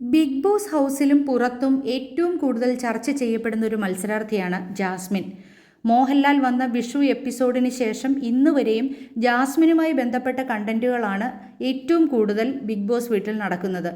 Big boss ഹൗസിലും പുറത്തും ഏറ്റവും കൂടുതൽ ചർച്ച ചെയ്യപ്പെടുന്ന ഒരു മത്സരാർത്ഥിയാണ് ജാസ്മിൻ. മോഹൻലാൽ വന്ന വിഷു എപ്പിസോഡിന് ശേഷം ഇന്ന് വരെയും ജാസ്മിനുമായി ബന്ധപ്പെട്ട കണ്ടന്റുകളാണ് ഏറ്റവും കൂടുതൽ ബിഗ് ബോസ് വീട്ടിൽ നടക്കുന്നത്.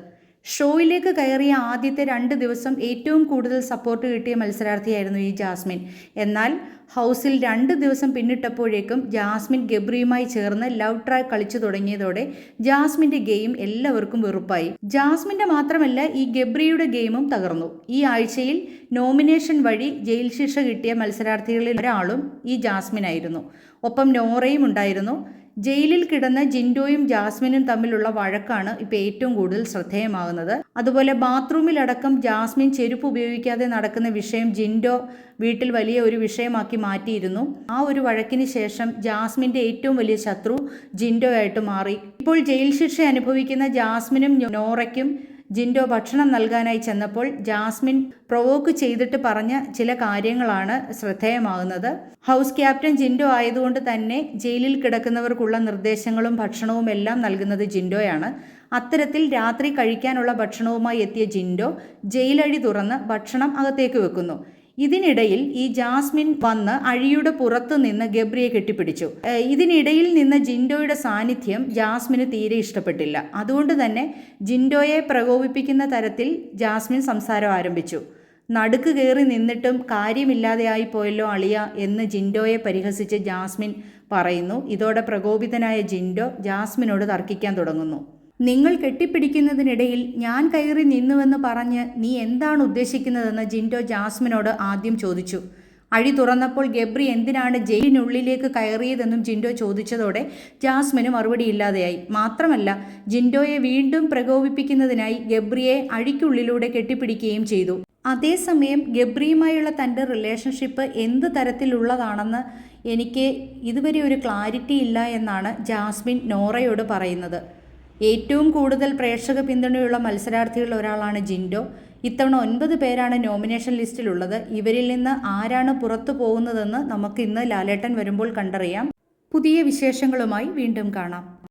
ഷോയിലേക്ക് കയറിയ ആദ്യത്തെ രണ്ട് ദിവസം ഏറ്റവും കൂടുതൽ സപ്പോർട്ട് കിട്ടിയ മത്സരാർത്ഥിയായിരുന്നു ഈ ജാസ്മിൻ. എന്നാൽ ഹൗസിൽ രണ്ട് ദിവസം പിന്നിട്ടപ്പോഴേക്കും ജാസ്മിൻ ഗബ്രിയുമായി ചേർന്ന് ലവ് ട്രാക്ക് കളിച്ചു തുടങ്ങിയതോടെ ജാസ്മിന്റെ ഗെയിം എല്ലാവർക്കും വെറുപ്പായി. ജാസ്മിന്റെ മാത്രമല്ല ഈ ഗബ്രിയുടെ ഗെയിമും തകർന്നു. ഈ ആഴ്ചയിൽ നോമിനേഷൻ വഴി ജയിൽ ശിക്ഷ കിട്ടിയ മത്സരാർത്ഥികളിൽ ഒരാളും ഈ ജാസ്മിൻ ആയിരുന്നു ഒപ്പം നോറയും ഉണ്ടായിരുന്നു. ജയിലിൽ കിടന്ന ജിൻഡോയും ജാസ്മിനും തമ്മിലുള്ള വഴക്കാണ് ഇപ്പോൾ ഏറ്റവും കൂടുതൽ ശ്രദ്ധേയമാകുന്നത്. അതുപോലെ ബാത്റൂമിലടക്കം ജാസ്മിൻ ചെരുപ്പ് ഉപയോഗിക്കാതെ നടക്കുന്ന വിഷയം ജിൻഡോ വീട്ടിൽ വലിയ ഒരു വിഷയമാക്കി മാറ്റിയിരുന്നു. ആ ഒരു വഴക്കിന് ശേഷം ജാസ്മിന്റെ ഏറ്റവും വലിയ ശത്രു ജിൻഡോ ആയിട്ട് മാറി. ഇപ്പോൾ ജയിൽ ശിക്ഷ അനുഭവിക്കുന്ന ജാസ്മിനും നോറയ്ക്കും ജിൻഡോ ഭക്ഷണം നൽകാനായി ചെന്നപ്പോൾ ജാസ്മിൻ പ്രൊവോക്ക് ചെയ്തിട്ട് പറഞ്ഞ ചില കാര്യങ്ങളാണ് ശ്രദ്ധേയമാകുന്നത്. ഹൗസ് ക്യാപ്റ്റൻ ജിൻഡോ ആയതുകൊണ്ട് തന്നെ ജയിലിൽ കിടക്കുന്നവർക്കുള്ള നിർദ്ദേശങ്ങളും ഭക്ഷണവും എല്ലാം നൽകുന്നത് ജിൻഡോയാണ്. അത്തരത്തിൽ രാത്രി കഴിക്കാനുള്ള ഭക്ഷണവുമായി എത്തിയ ജിൻഡോ ജയിലഴി തുറന്ന് ഭക്ഷണം അകത്തേക്ക് വെക്കുന്നു. ഇതിനിടയിൽ ഈ ജാസ്മിൻ വന്ന് അഴിയുടെ പുറത്ത് നിന്ന് ഗബ്രിയെ കെട്ടിപ്പിടിച്ചു. ഇതിനിടയിൽ നിന്ന് ജിൻഡോയുടെ സാന്നിധ്യം ജാസ്മിന് തീരെ ഇഷ്ടപ്പെട്ടില്ല. അതുകൊണ്ട് തന്നെ ജിൻഡോയെ പ്രകോപിപ്പിക്കുന്ന തരത്തിൽ ജാസ്മിൻ സംസാരം ആരംഭിച്ചു. നടുക്ക് കയറി നിന്നിട്ടും കാര്യമില്ലാതെയായി പോയല്ലോ അളിയ എന്ന് ജിൻഡോയെ പരിഹസിച്ച് ജാസ്മിൻ പറയുന്നു. ഇതോടെ പ്രകോപിതനായ ജിൻഡോ ജാസ്മിനോട് തർക്കിക്കാൻ തുടങ്ങുന്നു. നിങ്ങൾ കെട്ടിപ്പിടിക്കുന്നതിനിടയിൽ ഞാൻ കയറി നിന്നുവെന്ന് പറഞ്ഞ് നീ എന്താണ് ഉദ്ദേശിക്കുന്നതെന്ന് ജിൻഡോ ജാസ്മിനോട് ആദ്യം ചോദിച്ചു. അഴി തുറന്നപ്പോൾ ഗബ്രി എന്തിനാണ് ജയിലിനുള്ളിലേക്ക് കയറിയതെന്നും ജിൻഡോ ചോദിച്ചതോടെ ജാസ്മിന് മറുപടിയില്ലാതെയായി മാത്രമല്ല ജിൻഡോയെ വീണ്ടും പ്രകോപിപ്പിക്കുന്നതിനായി ഗബ്രിയെ അഴിക്കുള്ളിലൂടെ കെട്ടിപ്പിടിക്കുകയും ചെയ്തു. അതേസമയം ഗബ്രിയുമായുള്ള തന്റെ റിലേഷൻഷിപ്പ് എന്ത് തരത്തിലുള്ളതാണെന്ന് എനിക്ക് ഇതുവരെ ഒരു ക്ലാരിറ്റി ഇല്ല എന്നാണ് ജാസ്മിൻ നോറയോട് പറയുന്നത്. ഏറ്റവും കൂടുതൽ പ്രേക്ഷക പിന്തുണയുള്ള മത്സരാർത്ഥികളിൽ ഒരാളാണ് ജിൻഡോ. ഇത്തവണ ഒൻപത് പേരാണ് നോമിനേഷൻ ലിസ്റ്റിലുള്ളത്. ഇവരിൽ നിന്ന് ആരാണ് പുറത്തു പോകുന്നതെന്ന് നമുക്ക് ഇന്ന് ലാലേട്ടൻ വരുമ്പോൾ കണ്ടറിയാം. പുതിയ വിശേഷങ്ങളുമായി വീണ്ടും കാണാം.